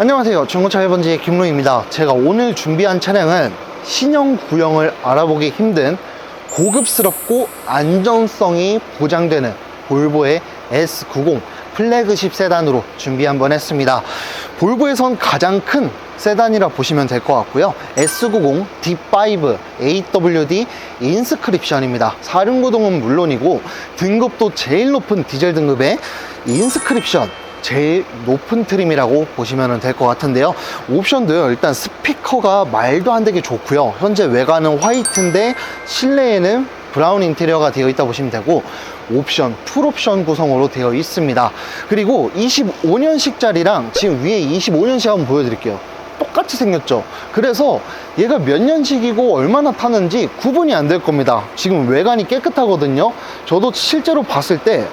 안녕하세요. 중고차 해본지의 김로입니다. 제가 오늘 준비한 차량은 신형 구형을 알아보기 힘든 고급스럽고 안전성이 보장되는 볼보의 S90 플래그십 세단으로 준비 한번 했습니다. 볼보에선 가장 큰 세단이라 보시면 될 것 같고요. S90 D5 AWD 인스크립션입니다. 사륜구동은 물론이고 등급도 제일 높은 디젤 등급의 인스크립션 제일 높은 트림이라고 보시면 될 것 같은데요. 옵션도요, 일단 스피커가 말도 안 되게 좋고요. 현재 외관은 화이트인데 실내에는 브라운 인테리어가 되어 있다 보시면 되고 옵션, 풀옵션 구성으로 되어 있습니다. 그리고 25년식짜리랑 지금 위에 25년식 한번 보여드릴게요. 똑같이 생겼죠. 그래서 얘가 몇 년식이고 얼마나 타는지 구분이 안 될 겁니다. 지금 외관이 깨끗하거든요. 저도 실제로 봤을 때 어,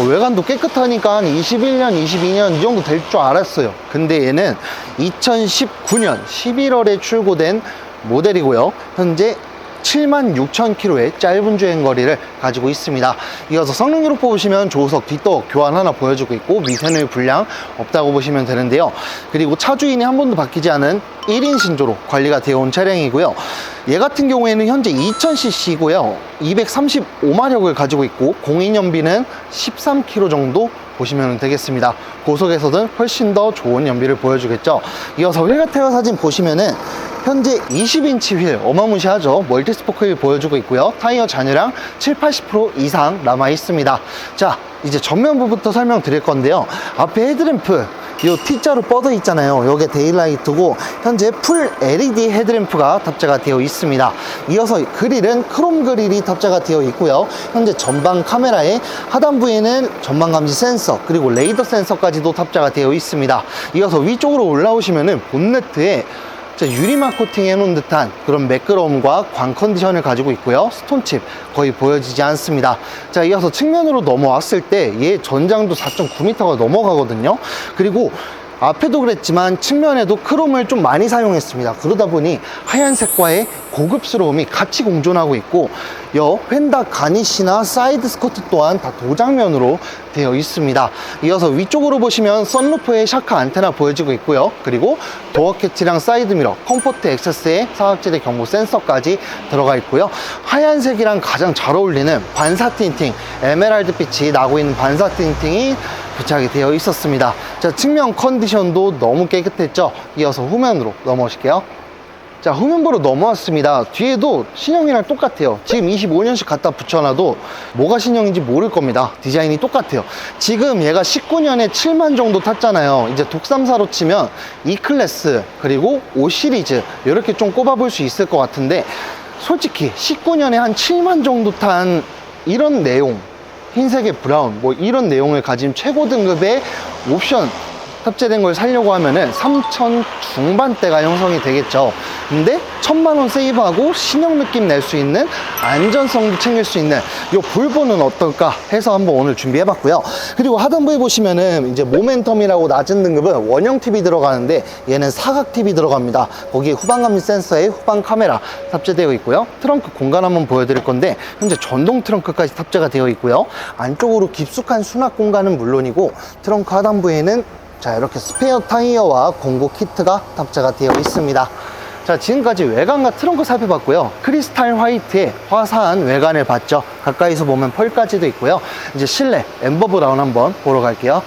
외관도 깨끗하니까 한 21년, 22년 이 정도 될 줄 알았어요. 근데 얘는 2019년 11월에 출고된 모델이고요. 현재 7만 6천 킬로의 짧은 주행 거리를 가지고 있습니다. 이어서 성능으로 뽑으시면 조수석 뒷도어 교환 하나 보여주고 있고 미세누이 불량 없다고 보시면 되는데요. 그리고 차 주인이 한 번도 바뀌지 않은 1인 신조로 관리가 되어 온 차량이고요. 얘 같은 경우에는 현재 2000cc고요. 235마력을 가지고 있고 공인 연비는 13km 정도 보시면 되겠습니다. 고속에서는 훨씬 더 좋은 연비를 보여주겠죠. 이어서 휠가테어 사진 보시면은 현재 20인치 휠 어마무시하죠. 멀티스포크 휠 보여주고 있고요. 타이어 잔유량 7, 80% 이상 남아 있습니다. 자, 이제 전면부부터 설명드릴 건데요. 앞에 헤드램프 이 T자로 뻗어 있잖아요. 이게 데일라이트고 현재 풀 LED 헤드램프가 탑재가 되어 있습니다. 이어서 그릴은 크롬 그릴이 탑재가 되어 있고요. 현재 전방 카메라에 하단부에는 전방 감지 센서 그리고 레이더 센서까지도 탑재가 되어 있습니다. 이어서 위쪽으로 올라오시면은 본네트에 자, 유리막 코팅 해놓은 듯한 그런 매끄러움과 광 컨디션을 가지고 있고요. 스톤칩 거의 보여지지 않습니다. 자, 이어서 측면으로 넘어왔을 때 얘 전장도 4.9m가 넘어가거든요. 그리고 앞에도 그랬지만 측면에도 크롬을 좀 많이 사용했습니다. 그러다 보니 하얀색과의 고급스러움이 같이 공존하고 있고 여 휀다 가니시나 사이드 스커트 또한 다 도장면으로 되어 있습니다. 이어서 위쪽으로 보시면 썬루프에 샤카 안테나 보여지고 있고요. 그리고 도어 캐치랑 사이드 미러, 컴포트 액세스에 사각지대 경보 센서까지 들어가 있고요. 하얀색이랑 가장 잘 어울리는 반사 틴팅, 에메랄드 빛이 나고 있는 반사 틴팅이 부착이 되어 있었습니다. 자, 측면 컨디션도 너무 깨끗했죠. 이어서 후면으로 넘어오실게요. 자, 후면부로 넘어왔습니다. 뒤에도 신형이랑 똑같아요. 지금 25년씩 갖다 붙여놔도 뭐가 신형인지 모를 겁니다. 디자인이 똑같아요. 지금 얘가 19년에 7만 정도 탔잖아요. 이제 독삼사로 치면 E클래스 그리고 5 시리즈 이렇게 좀 꼽아볼 수 있을 것 같은데 솔직히 19년에 한 7만 정도 탄 이런 내용 흰색의 브라운 뭐 이런 내용을 가진 최고 등급의 옵션 탑재된 걸 살려고 하면은 3천 중반대가 형성이 되겠죠. 근데 천만 원 세이브하고 신형 느낌 낼 수 있는 안전성도 챙길 수 있는 이 볼보는 어떨까 해서 한번 오늘 준비해 봤고요. 그리고 하단부에 보시면은 이제 모멘텀이라고 낮은 등급은 원형 TV 들어가는데 얘는 사각 TV 들어갑니다. 거기에 후방 감지 센서에 후방 카메라 탑재되어 있고요. 트렁크 공간 한번 보여드릴 건데 현재 전동 트렁크까지 탑재가 되어 있고요. 안쪽으로 깊숙한 수납 공간은 물론이고 트렁크 하단부에는 자 이렇게 스페어 타이어와 공구 키트가 탑재가 되어 있습니다. 자 지금까지 외관과 트렁크 살펴봤고요. 크리스탈 화이트의 화사한 외관을 봤죠. 가까이서 보면 펄까지도 있고요. 이제 실내 엠버 브라운 한번 보러 갈게요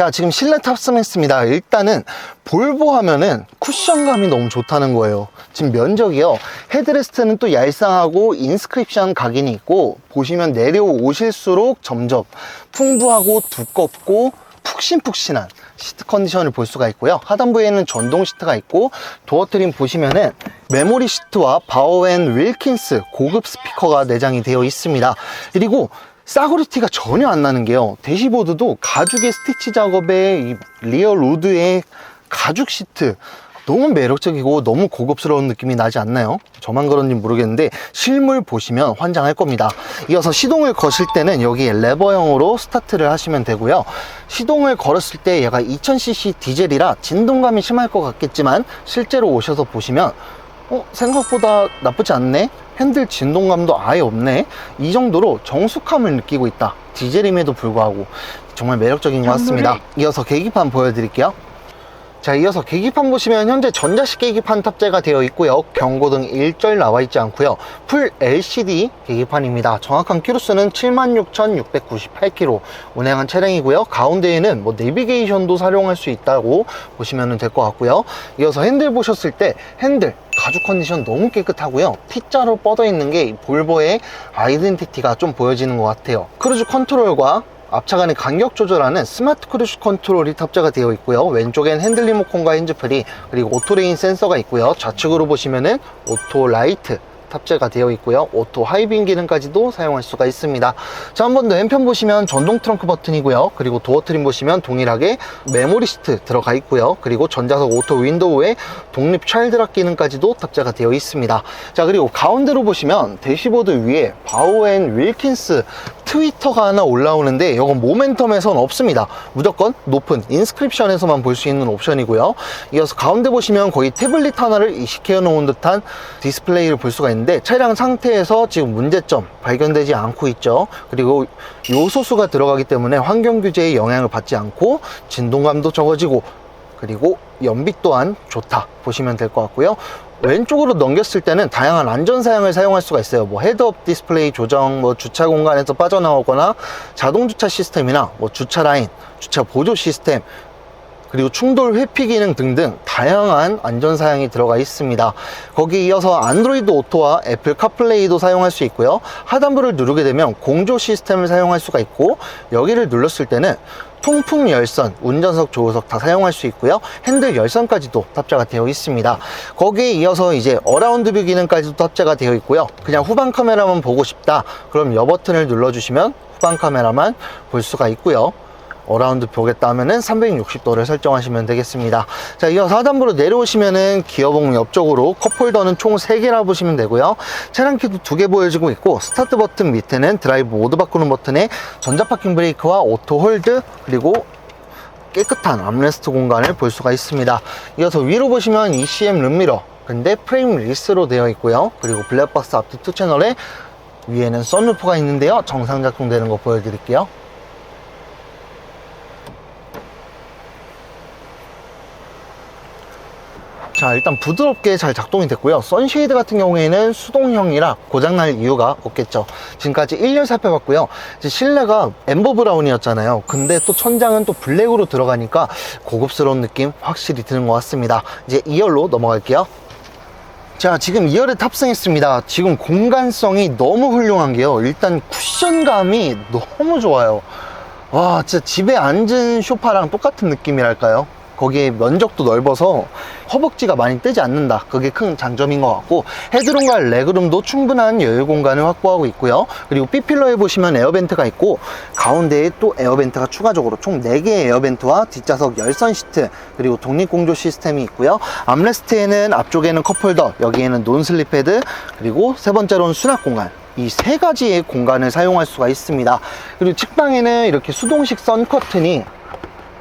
자 지금 실내 탑승했습니다. 일단은 볼보 하면은 쿠션감이 너무 좋다는 거예요. 지금 면적이요. 헤드레스트는 또 얄쌍하고 인스크립션 각인이 있고 보시면 내려오실수록 점점 풍부하고 두껍고 푹신푹신한 시트 컨디션을 볼 수가 있고요. 하단부에는 전동 시트가 있고 도어 트림 보시면은 메모리 시트와 바오앤 윌킨스 고급 스피커가 내장이 되어 있습니다. 그리고 싸구려 티가 전혀 안 나는 게요. 대시보드도 가죽의 스티치 작업에 이 리어 로드의 가죽 시트 너무 매력적이고 너무 고급스러운 느낌이 나지 않나요? 저만 그런지 모르겠는데 실물 보시면 환장할 겁니다. 이어서 시동을 거실 때는 여기 레버형으로 스타트를 하시면 되고요. 시동을 걸었을 때 얘가 2000cc 디젤이라 진동감이 심할 것 같겠지만 실제로 오셔서 보시면 어, 생각보다 나쁘지 않네? 핸들 진동감도 아예 없네? 이 정도로 정숙함을 느끼고 있다. 디젤임에도 불구하고 정말 매력적인 것 같습니다. 이어서 계기판 보여드릴게요. 자, 이어서 계기판 보시면 현재 전자식 계기판 탑재가 되어 있고요. 경고등 일절 나와 있지 않고요. 풀 LCD 계기판입니다. 정확한 키로수는 76,698km 운행한 차량이고요. 가운데에는 뭐 내비게이션도 사용할 수 있다고 보시면 될 것 같고요. 이어서 핸들 보셨을 때 핸들 가죽 컨디션 너무 깨끗하고요. T자로 뻗어 있는 게 볼보의 아이덴티티가 좀 보여지는 것 같아요. 크루즈 컨트롤과 앞차간의 간격 조절하는 스마트 크루즈 컨트롤이 탑재가 되어 있고요. 왼쪽엔 핸들 리모컨과 핸즈프리 그리고 오토레인 센서가 있고요. 좌측으로 보시면은 오토 라이트 탑재가 되어 있고요. 오토 하이빔 기능까지도 사용할 수가 있습니다. 자, 한 번 더 왼편 보시면 전동 트렁크 버튼이고요. 그리고 도어 트림 보시면 동일하게 메모리 시트 들어가 있고요. 그리고 전자석 오토 윈도우에 독립 차일드락 기능까지도 탑재가 되어 있습니다. 자, 그리고 가운데로 보시면 대시보드 위에 바오앤 윌킨스 트위터가 하나 올라오는데 이건 모멘텀에선 없습니다. 무조건 높은 인스크립션에서만 볼 수 있는 옵션이고요. 이어서 가운데 보시면 거의 태블릿 하나를 이식해 놓은 듯한 디스플레이를 볼 수가 있는 데 차량 상태에서 지금 문제점 발견되지 않고 있죠. 그리고 요소수가 들어가기 때문에 환경 규제에 영향을 받지 않고 진동감도 적어지고 그리고 연비 또한 좋다 보시면 될 것 같고요. 왼쪽으로 넘겼을 때는 다양한 안전 사양을 사용할 수가 있어요. 뭐 헤드업 디스플레이 조정, 뭐 주차 공간에서 빠져나오거나 자동 주차 시스템이나 뭐 주차 라인, 주차 보조 시스템, 그리고 충돌 회피 기능 등등 다양한 안전 사양이 들어가 있습니다. 거기에 이어서 안드로이드 오토와 애플 카플레이도 사용할 수 있고요. 하단부를 누르게 되면 공조 시스템을 사용할 수가 있고 여기를 눌렀을 때는 통풍 열선, 운전석, 조우석 다 사용할 수 있고요. 핸들 열선까지도 탑재가 되어 있습니다. 거기에 이어서 이제 어라운드 뷰 기능까지도 탑재가 되어 있고요. 그냥 후방 카메라만 보고 싶다. 그럼 여 버튼을 눌러주시면 후방 카메라만 볼 수가 있고요. 어라운드 보겠다 하면은 360도를 설정하시면 되겠습니다. 자, 이어서 하단부로 내려오시면은 기어봉 옆쪽으로 컵홀더는 총 3개라 보시면 되고요. 차량 키도 2개 보여지고 있고 스타트 버튼 밑에는 드라이브 모드 바꾸는 버튼에 전자 파킹 브레이크와 오토 홀드 그리고 깨끗한 암레스트 공간을 볼 수가 있습니다. 이어서 위로 보시면 ECM 룸미러 근데 프레임 리스로 되어 있고요. 그리고 블랙박스 앞뒤 투 채널에 위에는 썬루프가 있는데요. 정상 작동되는 거 보여드릴게요. 자 일단 부드럽게 잘 작동이 됐고요. 선쉐이드 같은 경우에는 수동형이라 고장날 이유가 없겠죠. 지금까지 1년 살펴봤고요. 실내가 엠버 브라운이었잖아요. 근데 또 천장은 또 블랙으로 들어가니까 고급스러운 느낌 확실히 드는 것 같습니다. 이제 2열로 넘어갈게요. 자 지금 2열에 탑승했습니다. 지금 공간성이 너무 훌륭한 게요. 일단 쿠션감이 너무 좋아요. 와 진짜 집에 앉은 쇼파랑 똑같은 느낌이랄까요 거기에 면적도 넓어서 허벅지가 많이 뜨지 않는다. 그게 큰 장점인 것 같고 헤드룸과 레그룸도 충분한 여유 공간을 확보하고 있고요. 그리고 B필러에 보시면 에어벤트가 있고 가운데에 또 에어벤트가 추가적으로 총 4개의 에어벤트와 뒷좌석 열선 시트 그리고 독립공조 시스템이 있고요. 암레스트에는 앞쪽에는 컵홀더 여기에는 논슬립 패드 그리고 세 번째로는 수납 공간. 이세 가지의 공간을 사용할 수가 있습니다. 그리고 측방에는 이렇게 수동식 선 커튼이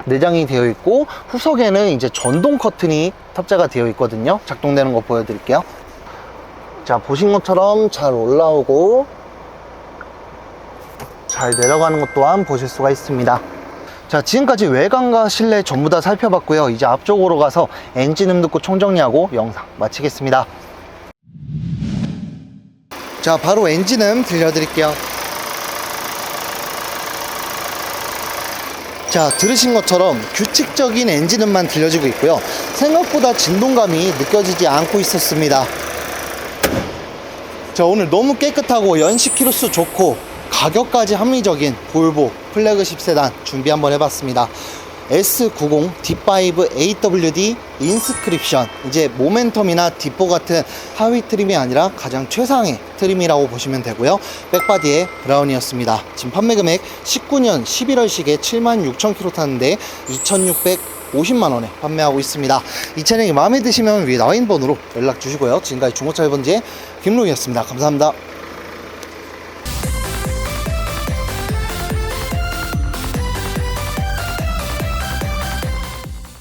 내장이 되어 있고 후석에는 이제 전동 커튼이 탑재가 되어 있거든요. 작동되는 거 보여드릴게요. 자 보신 것처럼 잘 올라오고 잘 내려가는 것 또한 보실 수가 있습니다. 자 지금까지 외관과 실내 전부 다 살펴봤고요. 이제 앞쪽으로 가서 엔진 음 듣고 총정리하고 영상 마치겠습니다. 자 바로 엔진음 들려드릴게요 자 들으신 것처럼 규칙적인 엔진음만 들려지고 있고요. 생각보다 진동감이 느껴지지 않고 있었습니다. 자 오늘 너무 깨끗하고 연식 키로수 좋고 가격까지 합리적인 볼보 플래그십 세단 준비 한번 해봤습니다 S90 D5 AWD 인스크립션 이제 모멘텀이나 디포 같은 하위 트림이 아니라 가장 최상의 트림이라고 보시면 되고요 백바디의 브라운이었습니다 지금 판매 금액 19년 11월식에 76,000km 탔는데 2,600 50만원에 판매하고 있습니다. 이 차량이 마음에 드시면 위에 있는 번호로 연락 주시고요. 지금까지 중고차 1번지의 김롱이었습니다. 감사합니다.